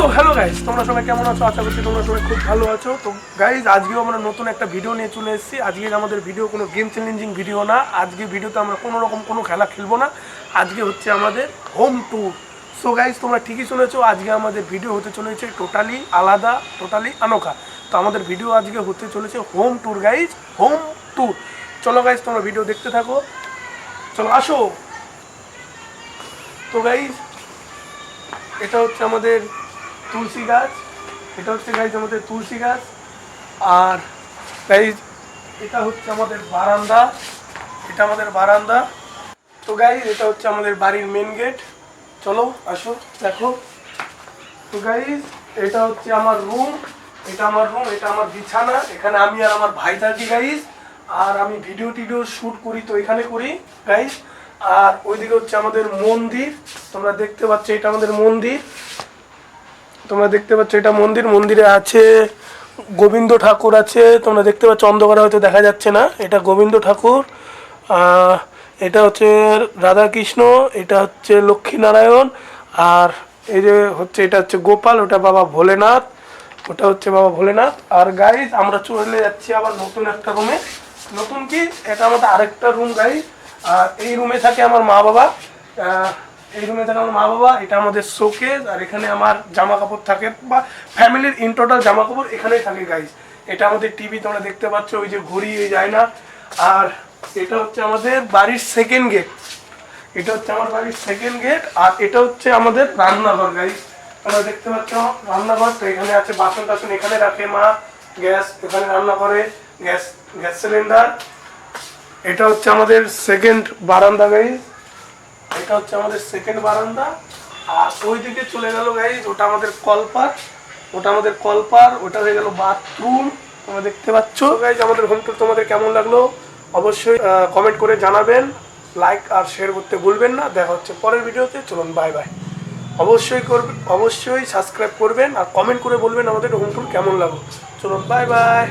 So hello guys তোমরা সবাই কেমন আছো? আশা করছি তোমরা সবাই খুব ভালো আছো। তো গাইজ আজকেও আমরা নতুন একটা ভিডিও নিয়ে চলে এসেছি। আজকে আমাদের ভিডিও কোনো গেম চ্যালেঞ্জিং ভিডিও না। আজকে ভিডিওতে আমরা কোনো রকম কোনো খেলা খেলব না। আজকে হচ্ছে আমাদের হোম ট্যুর সো গাইজ তোমরা ঠিকই শুনেছো, আজকে আমাদের ভিডিও হতে চলেছে টোটালি আলাদা টোটালি আনোখা। তো আমাদের ভিডিও আজকে হতে চলেছে home tour guys home tour চলো গাইজ তোমরা ভিডিও দেখতে থাকো। চলো, আসো। তো গাইজ এটা হচ্ছে আমাদের তুলসী গাছ, এটা হচ্ছে গাইজ আমাদের তুলসী গাছ, আর গাইজ এটা হচ্ছে আমাদের বারান্দা, এটা আমাদের বারান্দা। তো গাইজ এটা হচ্ছে আমাদের বাড়ির মেন গেট চলো, আসো, দেখো। তো গাইজ এটা হচ্ছে আমার রুম এটা আমার রুম এটা আমার বিছানা, এখানে আমি আর আমার ভাই থাকি গাইজ আর আমি ভিডিও টিডিও শ্যুট করি তো এখানে করি গাইজ আর ওইদিকে হচ্ছে আমাদের মন্দির, তোমরা দেখতে পাচ্ছ এটা আমাদের মন্দির। তোমরা দেখতে পাচ্ছ এটা মন্দির, মন্দিরে আছে, গোবিন্দ ঠাকুর আছে, তোমরা দেখতে পাচ্ছ অন্ধকারে হয়তো দেখা যাচ্ছে না, এটা গোবিন্দ ঠাকুর এটা হচ্ছে রাধাকৃষ্ণ, এটা হচ্ছে লক্ষ্মীনারায়ণ, আর এই যে হচ্ছে, এটা হচ্ছে গোপাল, ওটা বাবা ভোলেনাথ, ওটা হচ্ছে বাবা ভোলেনাথ। আর গাইজ আমরা চলে যাচ্ছি আবার নতুন একটা রুমে নতুন কি? এটা আমাদের আরেকটা রুম গাইজ আর এই রুমে থাকে আমার মা বাবা এই রুমে থাকে আমার মা বাবা এটা আমাদের শোকেস আর এখানে আমার জামা কাপড় থাকে, বা ফ্যামিলির ইন টোটাল জামা কাপড় এখানেই থাকে গাইজ এটা আমাদের টিভি তোমরা দেখতে পাচ্ছ, ওই যে ঘড়ি ওই যায় না আর এটা হচ্ছে আমাদের বাড়ির সেকেন্ড গেট এটা হচ্ছে আমার বাড়ির সেকেন্ড গেট আর এটা হচ্ছে আমাদের রান্নাঘর গাইজ তোমরা দেখতে পাচ্ছ, রান্নাঘর, তো এখানে আছে বাসন টাসন, এখানে রাখে মা, গ্যাস, এখানে রান্না করে, গ্যাস গ্যাস সিলিন্ডার এটা হচ্ছে আমাদের সেকেন্ড বারান্দা গাইজ এটা হচ্ছে আমাদের সেকেন্ড বারান্দা। আর ওই দিকে চলে গেল গাইজ ওটা আমাদের কলপার ওটা আমাদের কলপার ওটা হয়ে গেল বাথরুম তোমরা দেখতে পাচ্ছ। গাইজ আমাদের হোম টুর তোমাদের কেমন লাগল? অবশ্যই কমেন্ট করে জানাবেন। লাইক আর শেয়ার করতে ভুলবেন না। দেখা হচ্ছে পরের ভিডিওতে চলুন বাই বাই অবশ্যই করবেন অবশ্যই সাবস্ক্রাইব করবেন আর কমেন্ট করে বলবেন আমাদের হোম টুর কেমন লাগল। চলুন বাই বাই